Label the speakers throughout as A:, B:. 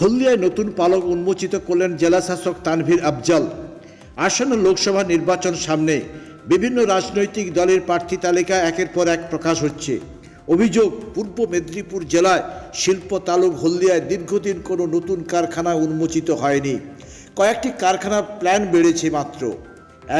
A: হলদিয়ায় নতুন পালক উন্মোচিত করলেন জেলাশাসক তানভীর আফজাল। আসন্ন লোকসভা নির্বাচন সামনে বিভিন্ন রাজনৈতিক দলের প্রার্থী তালিকা একের পর এক প্রকাশ হচ্ছে। অভিযোগ, পূর্ব মেদিনীপুর জেলায় শিল্প তালুক হলদিয়ায় দীর্ঘদিন কোনো নতুন কারখানা উন্মোচিত হয়নি। কয়েকটি কারখানার প্ল্যান বেড়েছে মাত্র।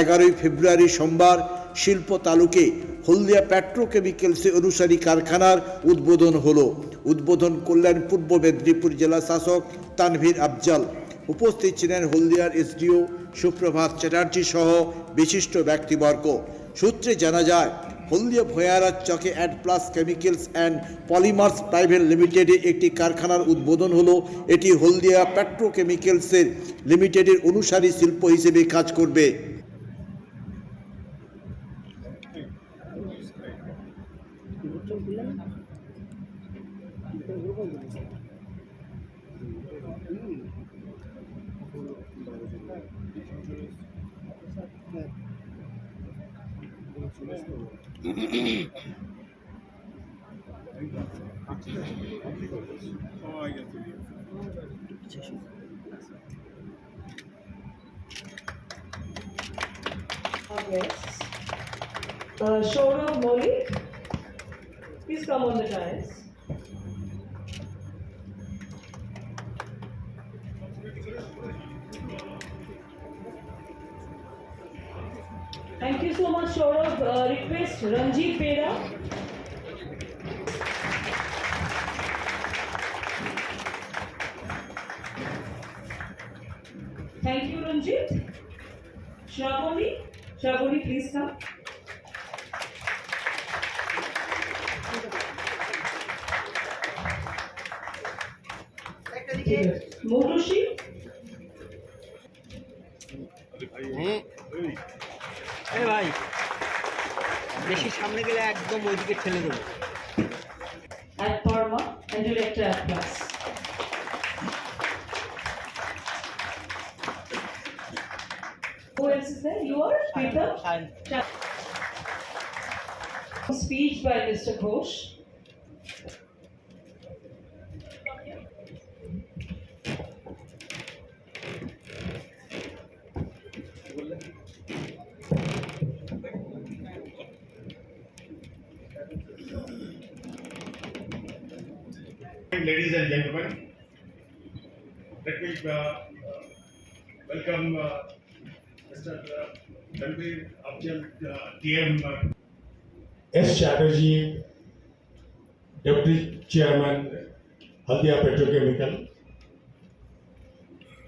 A: এগারোই ফেব্রুয়ারি সোমবার শিল্প তালুকে হলদিয়া পেট্রোকেমিক্যালসে অনুসারী কারখানার উদ্বোধন হলো। উদ্বোধন করলেন পূর্ব মেদিনীপুর জেলা শাসক তানভীর আফজাল। উপস্থিত ছিলেন হলদিয়ার এসডিও সুপ্রভাত চ্যাটার্জি সহ বিশিষ্ট ব্যক্তিবর্গ। সূত্রে জানা যায়, হলদিয়া ভয়ারার চকে ad plus chemicals and polymers private লিমিটেডে একটি কারখানার উদ্বোধন হলো। এটি হলদিয়া পেট্রোকেমিক্যালসের লিমিটেডের অনুসারী শিল্প হিসেবে কাজ করবে।
B: Kolay Yes. Uh, Shourav Molik, please come on the dais. Thank you so much, Saurav. Uh, request Ranjit Pera. Thank you, Ranjit. Shravani, Shravani, please come.
C: এ ভাই বেশি সামনে গেলে একদম ওইদিকে ঠেলে দেবো
B: at Parma, and একটা Plus. Who else is there? You are? Peter? Speech by Mr. Ghosh.
D: Ladies and gentlemen, let me uh, uh, welcome uh, Mr. uh, Tanvir uh, DM. uh, S. Chatterjee, Deputy Chairman, Haldia Petrochemical,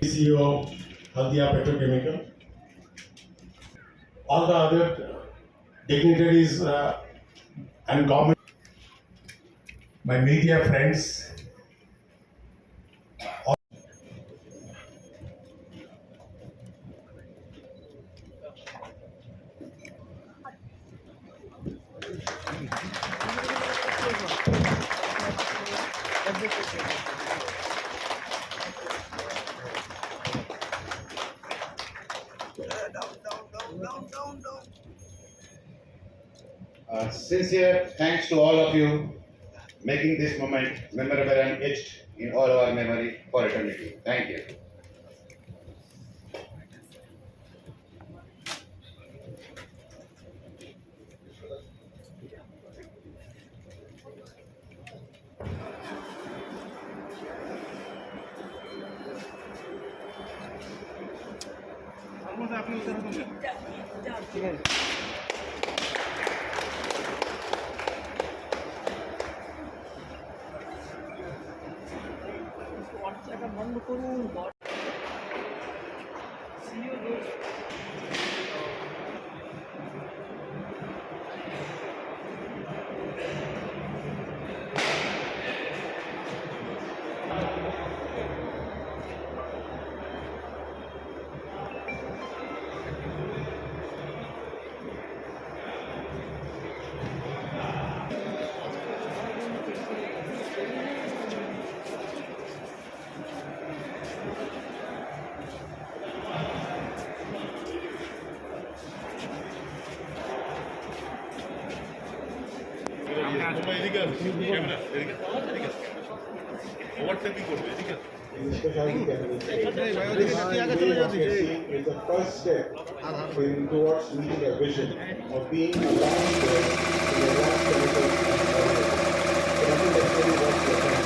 D: CEO, of Haldia Petrochemical, all the other dignitaries uh, and government, my media friends,
E: Uh, sincere thanks to all of you making this moment memorable and etched in all our memory for eternity. Thank you.
C: বন্ধ করুন
F: It is the first step towards meeting a vision of being a last in the
D: last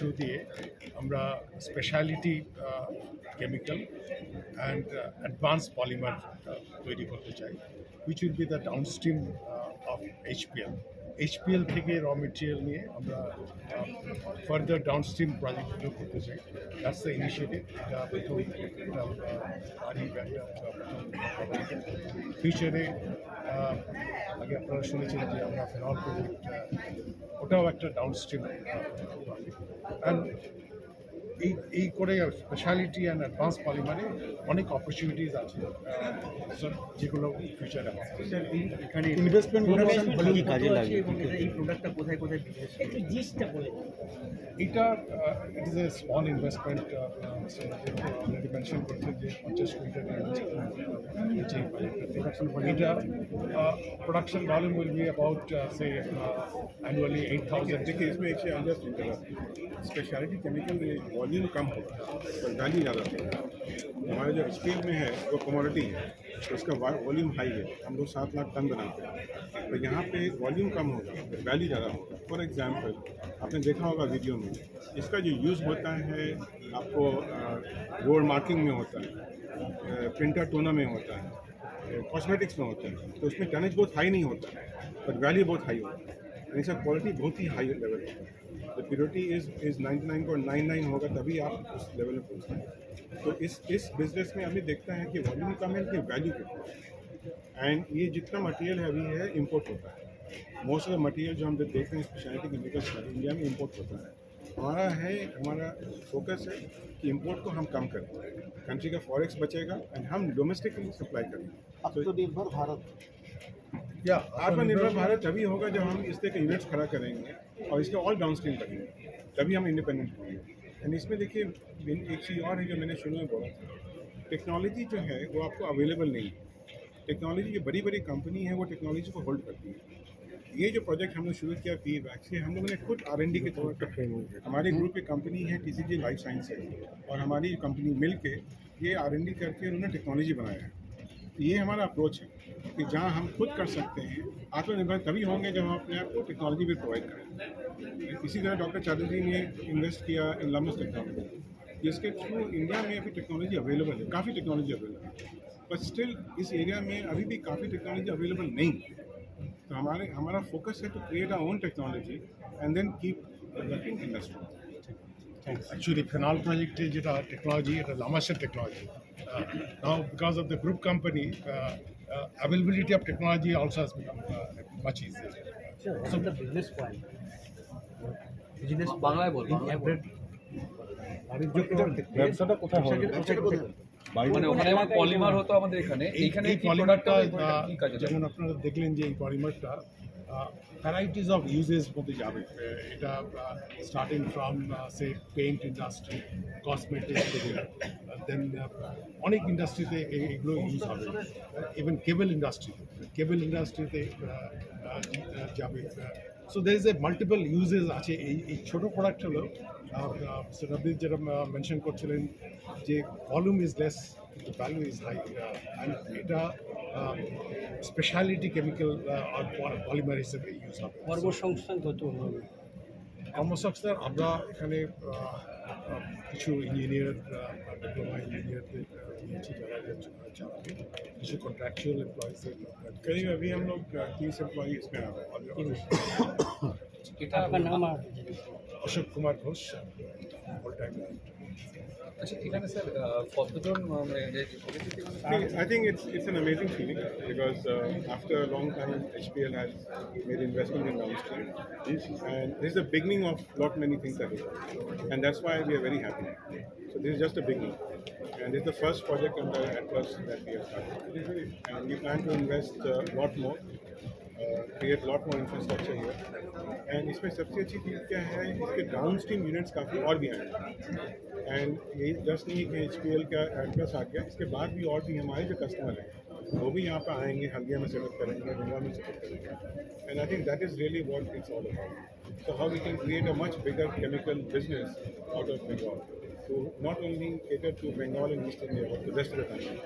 D: through দিয়ে আমরা speciality chemical and advance polymer তৈরি করতে চাই which will be the downstream of HPL HPL থেকে raw material নিয়ে আমরা further downstream প্রজেক্টগুলো করতে চাই। দ্যাটস দ্য ইনিশিয়েটিভ এটা প্রথম ফিউচারে আগে আপনারা শুনেছেন যে আমরা ফেনল প্রজেক্ট ওটাও একটা ডাউনস্ট্রিম 嗯。এই এই করে স্পেশালিটি অ্যান্ড অ্যাডভান্স পলিমারে অনেক অপরচুনিটিস আছে যেগুলো ফিউচারে ইনভেস্টমেন্ট
G: কাজে লাগে এই প্রোডাক্টটা কোথায় কোথায় একটু জিনিসটা বলে
D: এটা it is a small investment already mention করছে যে পঞ্চাশ কুইন্টাল এটা production volume will
H: be about say annually eight thousand থেকে স্পেশালিটি কেমিক্যাল वॉल्यूम कम होगा पर वैल्यू ज़्यादा होगा हमारे जो स्टील में है, वो कमोडिटी है तो उसका वॉल्यूम हाई है। हम लोग सात लाख टन बनाते हैं। तो यहाँ पे वॉल्यूम कम होगा वैल्यू ज़्यादा होगा फॉर एग्जांपल आपने देखा होगा वीडियो में, इसका जो यूज़ होता है, आपको रोड मार्किंग में होता है प्रिंटर टोना में होता है कॉस्मेटिक्स में होता है तो उसमें टनेज बहुत हाई नहीं होता बट वैल्यू बहुत हाई होता है। सर क्वालिटी बहुत ही हाई लेवल होता है। द प्योरिटी इज़ इज़ 99.99 होगा तभी आप उस लेवल में पहुँचते हैं। तो इस इस बिज़नेस में अभी देखते हैं कि वॉल्यूम कम है कि वैल्यू कितना है। एंड ये जितना मटेरियल है अभी है इम्पोर्ट होता है। मोस्ट ऑफ़ द मटेरियल जो हम देखते हैं स्पेशलिटी केमिकल्स इंडिया में इम्पोर्ट होता है। हमारा है हमारा फोकस है कि इंपोर्ट को हम कम करें। कंट्री का फॉरेक्स बचेगा एंड हम डोमेस्टिकली सप्लाई करें।
F: आत्मनिर्भर भारत।
H: या आत्मनिर्भर भारत तभी होगा जब हम इस तरह के यूनिट्स खड़ा करेंगे। और इसके ऑल डाउन स्ट्रीम करेंगे तभी हम इंडिपेंडेंट होंगे एंड इसमें देखिए एक चीज़ और है जो मैंने शुरू में बोला था। टेक्नोलॉजी जो है, वो आपको अवेलेबल नहीं है। टेक्नोलॉजी जो बड़ी बड़ी कंपनी है, वो टेक्नोलॉजी को होल्ड करती है। ये जो प्रोजेक्ट हमने शुरू किया पी वैक्स से, हम लोगों ने खुद आर एन डी के तौर पर हमारे ग्रुप की कंपनी है T C G life sciences और हमारी कंपनी मिल के ये आर एन डी करके उन्होंने टेक्नोलॉजी बनाया है। तो ये हमारा अप्रोच है। कि जहाँ हम खुद कर सकते हैं, आत्मनिर्भर तभी होंगे जब हम अपने आप को टेक्नोलॉजी भी प्रोवाइड करें। इसी तरह डॉक्टर चाटर्जी ने इन्वेस्ट किया इन लम्बस टेक्नोलॉजी जिसके थ्रू इंडिया में अभी टेक्नोलॉजी अवेलेबल है, काफ़ी टेक्नोलॉजी अवेलेबल है। बट स्टिल इस एरिया में अभी भी काफ़ी टेक्नोलॉजी अवेलेबल नहीं है। तो हमारे, हमारा फोकस है to create our own technology and then keep developing industry
D: actually final project जो technology a technology now because of the group company company availability of technology also has much easier. Sure,
G: So the business point. Business বাংলায় বল
H: ব্যবসাটা কোথায় হবে?
I: মানে ওখানে আমার polymer হতো আমাদের এখানে। এইখানে
D: এই পলিমারটা যেমন আপনারা দেখলেন যে এই পলিমারটা ভ্যারাইটিস অফ ইউজেস মধ্যে যাবে এটা starting from say paint industry cosmetics থেকে দেন অনেক ইন্ডাস্ট্রিতে এগুলো ইউজ হবে ইভেন কেবল ইন্ডাস্ট্রি কেবল ইন্ডাস্ট্রিতে যাবে so there is a multiple uses আছে এই এই ছোটো প্রোডাক্ট হলো রবির যেটা মেনশন করছিলেন যে ভলিউম ইজ লেস কিন্তু ভ্যালু ইজ হাই এটা স্পেশালিটি কেমিক্যাল পলিমার হিসেবে ইউজ হবে।
G: কর্মসংস্থান কত হবে
D: কর্মসংস্থান আমরা এখানে কিছু ইঞ্জিনিয়ার ডিপ্লোমা ইঞ্জিনিয়ারদের নিয়েছি যারা এটা চ- চালাবে কিছু কন্ট্রাকচুয়াল এমপ্লয়িজ
H: करीब अभी हम लोग तीस एम्प्लॉई इसमें आ गए
I: এটা
G: আপনার নাম আর
D: অশোক কুমার ঘোষ অল টাইম
I: আচ্ছা এখানে স্যার আহ, কতজন আহ, মানে যে পরিস্থিতি মানে
H: I think it's it's an amazing feeling because uh, after a long time, HPL has made investment in downstream, and this is the beginning of lot many things that we do, and that's why we are very happy. So this is just a beginning, and this is the first project under Atlas that we have started, and we plan to invest a lot more, uh, create lot more infrastructure here, and इसमें सबसे अच्छी चीज़ क्या है इसके downstream units काफ़ी और भी आए एंड ये जस्ट नहीं है कि एच का एड्रेस आ गया इसके बाद भी और भी हमारे जो कस्टमर हैं वो भी यहाँ पर आएंगे हल्दिया में सेटअप करेंगे गंगा में सेटअप करेंगे and I think that is really what it's all about so how we can create a much bigger chemical business out of Bengal to not only cater to Bengal and East India, but the rest of the country.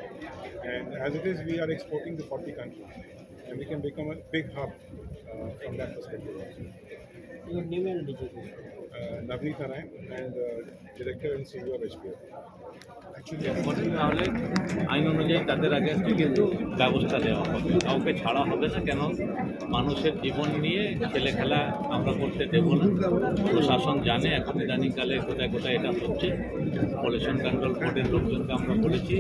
H: And as it is, we are exporting to 40 countries, and we can become a big hub uh, from that perspective.
G: Your name and digital
H: Uh, Navneet Narayan and uh, Director and CEO of.
J: কঠিন তাহলে আইন অনুযায়ী তাদের আগে থেকে কিন্তু ব্যবস্থা দেওয়া হবে? কাউকে ছাড়া হবে না কেন? মানুষের জীবন নিয়ে ছেলে খেলা আমরা করতে দেবো না। প্রশাসন জানে এখন ইদানিংকালে কোথায় কোথায় এটা হচ্ছে। পলিউশন কন্ট্রোল বোর্ডের লোকজনকে আমরা বলেছি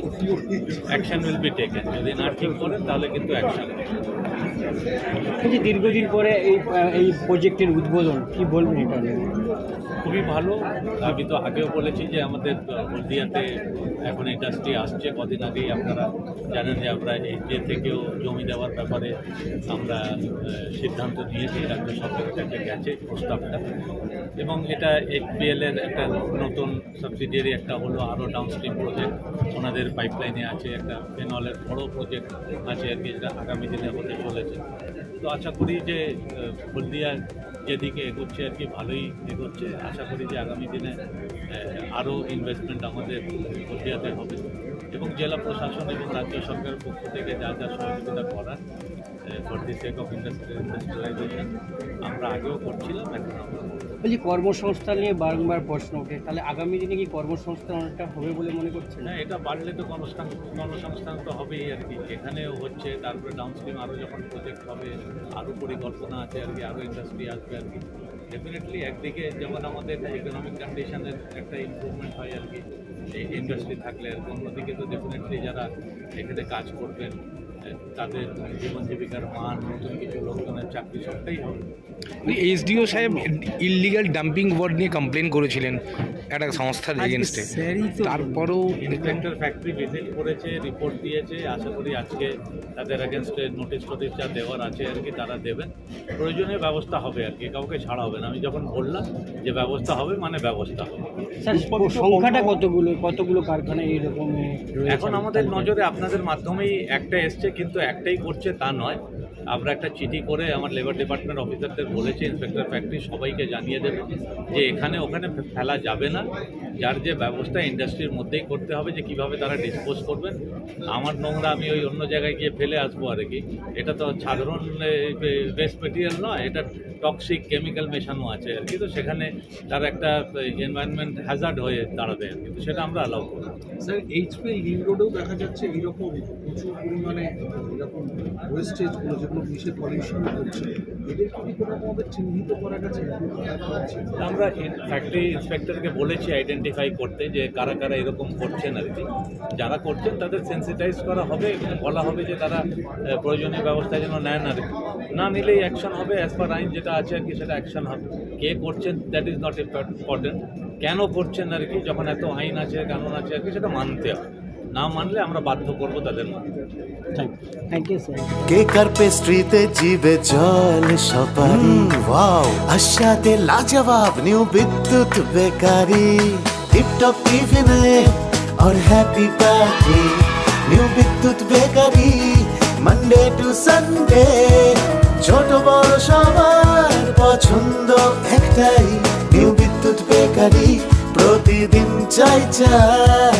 J: অ্যাকশন উইল বি টেকেন যদি না ঠিক করেন তাহলে কিন্তু অ্যাকশন
G: এই দীর্ঘদিন পরে এই এই প্রজেক্টের উদ্বোধন, কি বলবেন এটা
J: খুবই ভালো। আমি তো আগেও বলেছি যে আমাদের হলদিয়াতে এখন ইন্ডাস্ট্রি আসছে কদিন আগেই। আপনারা জানেন যে আমরা যে থেকেও জমি দেওয়ার ব্যাপারে আমরা সিদ্ধান্ত নিয়েছি রাজ্য সরকারের কাছে গেছে প্রস্তাবটা। এবং এটা এইচপিএল এর একটা নতুন সাবসিডিয়ারি একটা হলো আরও ডাউনস্ট্রিম প্রজেক্ট ওনাদের পাইপলাইনে আছে একটা ফেনলের বড় প্রজেক্ট আছে আর কি, যেটা আগামী দিনে হতে চলেছে। তো আশা করি যে হলদিয়া যেদিকে এগোচ্ছে আর কি, ভালোই এগোচ্ছে। আশা করি যে আগামী দিনে আরও ইনভেস্টমেন্ট আমাদের হলদিয়াতে হবে। এবং জেলা প্রশাসন এবং রাজ্য সরকারের পক্ষ থেকে যা যা সহযোগিতা করার for the sake of industrial industrialisation আমরা আগেও করছিলাম, এখন আমরা
G: বলছি কর্মসংস্থান নিয়ে বারংবার প্রশ্ন ওঠে, তাহলে আগামী দিনে কি কর্মসংস্থান অনেকটা হবে বলে মনে করছেন?
J: না, এটা বাড়লে তো কর্মসংস্থান কর্মসংস্থান তো হবেই আর কি। এখানেও হচ্ছে, তারপরে ডাউনস্ট্রিম আরও যখন প্রজেক্ট হবে আরও পরিকল্পনা আছে আর কি আরও ইন্ডাস্ট্রি আসবে আর কি। ডেফিনেটলি একদিকে যেমন আমাদের ইকোনমিক কন্ডিশনের একটা ইমপ্রুভমেন্ট হয় আর কি, এই ইন্ডাস্ট্রি থাকলে আর অন্যদিকে তো ডেফিনেটলি যারা এখানে কাজ করবেন তাদের জীবন জীবিকার মান নতুন কিছু লোকজনের চাকরি সবটাই হবে।
K: এসডিও সাহেব ইললিগাল ডাম্পিং ওয়ার্ড নিয়ে কমপ্লেন করেছিলেন একটা সংস্থার এগেনস্টে তারপরেও
J: ইন্সপেক্টর ফ্যাক্টরি ভিজিট করেছে রিপোর্ট দিয়েছে। আশা করি আজকে তাদের এগেনস্টে নোটিশ টোটিস যা দেওয়ার আছে আর কি তারা দেবেন। প্রয়োজনীয় ব্যবস্থা হবে আর কি কাউকে ছাড়া হবে না। আমি যখন বললাম যে ব্যবস্থা হবে মানে ব্যবস্থা হবে।
G: সংখ্যাটা কতগুলো কতগুলো কারখানা এইরকম
J: এখন আমাদের নজরে আপনাদের মাধ্যমেই একটা এসছে কিন্তু একটাই করছে তা নয়। আমরা একটা চিঠি করে আমার লেবার ডিপার্টমেন্ট অফিসারদের বলেছি ইন্সপেক্টর ফ্যাক্টরি সবাইকে জানিয়ে দেবে যে এখানে ওখানে ফেলা যাবে না। যার যে ব্যবস্থা ইন্ডাস্ট্রির মধ্যেই করতে হবে যে কীভাবে তারা ডিসপোজ করবেন। আমার নোংরা আমি ওই অন্য জায়গায় গিয়ে ফেলে আসব আর কি। এটা তো সাধারণ ওয়েস্ট মেটেরিয়াল নয়, এটা টক্সিক কেমিক্যাল মেশানো আছে আর কি। তো সেখানে তার একটা এনভায়রনমেন্ট হ্যাজার্ড হয়ে দাঁড়াবে আর কি। তো সেটা আমরা অ্যালাউ করব।
I: স্যার এইচপি লিং রোডেও দেখা যাচ্ছে এরকম প্রচুর পরিমাণে এরকম ওয়েস্টেজগুলো যেগুলো বিষে পলিউশন করছে চিহ্নিত করা গেছে?
J: আমরা ফ্যাক্টরি ইন্সপেক্টরকে বলেছি আইডেন্টিফাই করতে যে কারা কারা এরকম করছেন আর কি। যারা করছেন তাদের সেন্সিটাইজ করা হবে বলা হবে যে তারা প্রয়োজনীয় ব্যবস্থা যেন নেন আর কি। না নিলেই অ্যাকশন হবে অ্যাজ পার আইন যেটা আছে আর কি, সেটা অ্যাকশন হবে। কে করছেন দ্যাট ইজ নট ইম্পর্টেন্ট কেন করছেন আর কি, যখন এত আইন আছে, কানুন আছে আর কি, সেটা মানতে হবে। না মানলে আমরা বাধ্য করবো তাদের মানতে
G: থ্যাংক ইউ স্যার
L: কেকার পেস্ট্রিতে জিবে জল সপারি ওয়াও আশাতে লাজবাব নিউ বিদ্যুৎ বেকারি টিপটপ টিফিনে और happy party new Bidyut bakery Monday to Sunday ছোট বড় সবার পছন্দ একটাই নিউ বিদ্যুৎ বেকারি প্রতিদিন চাই চাই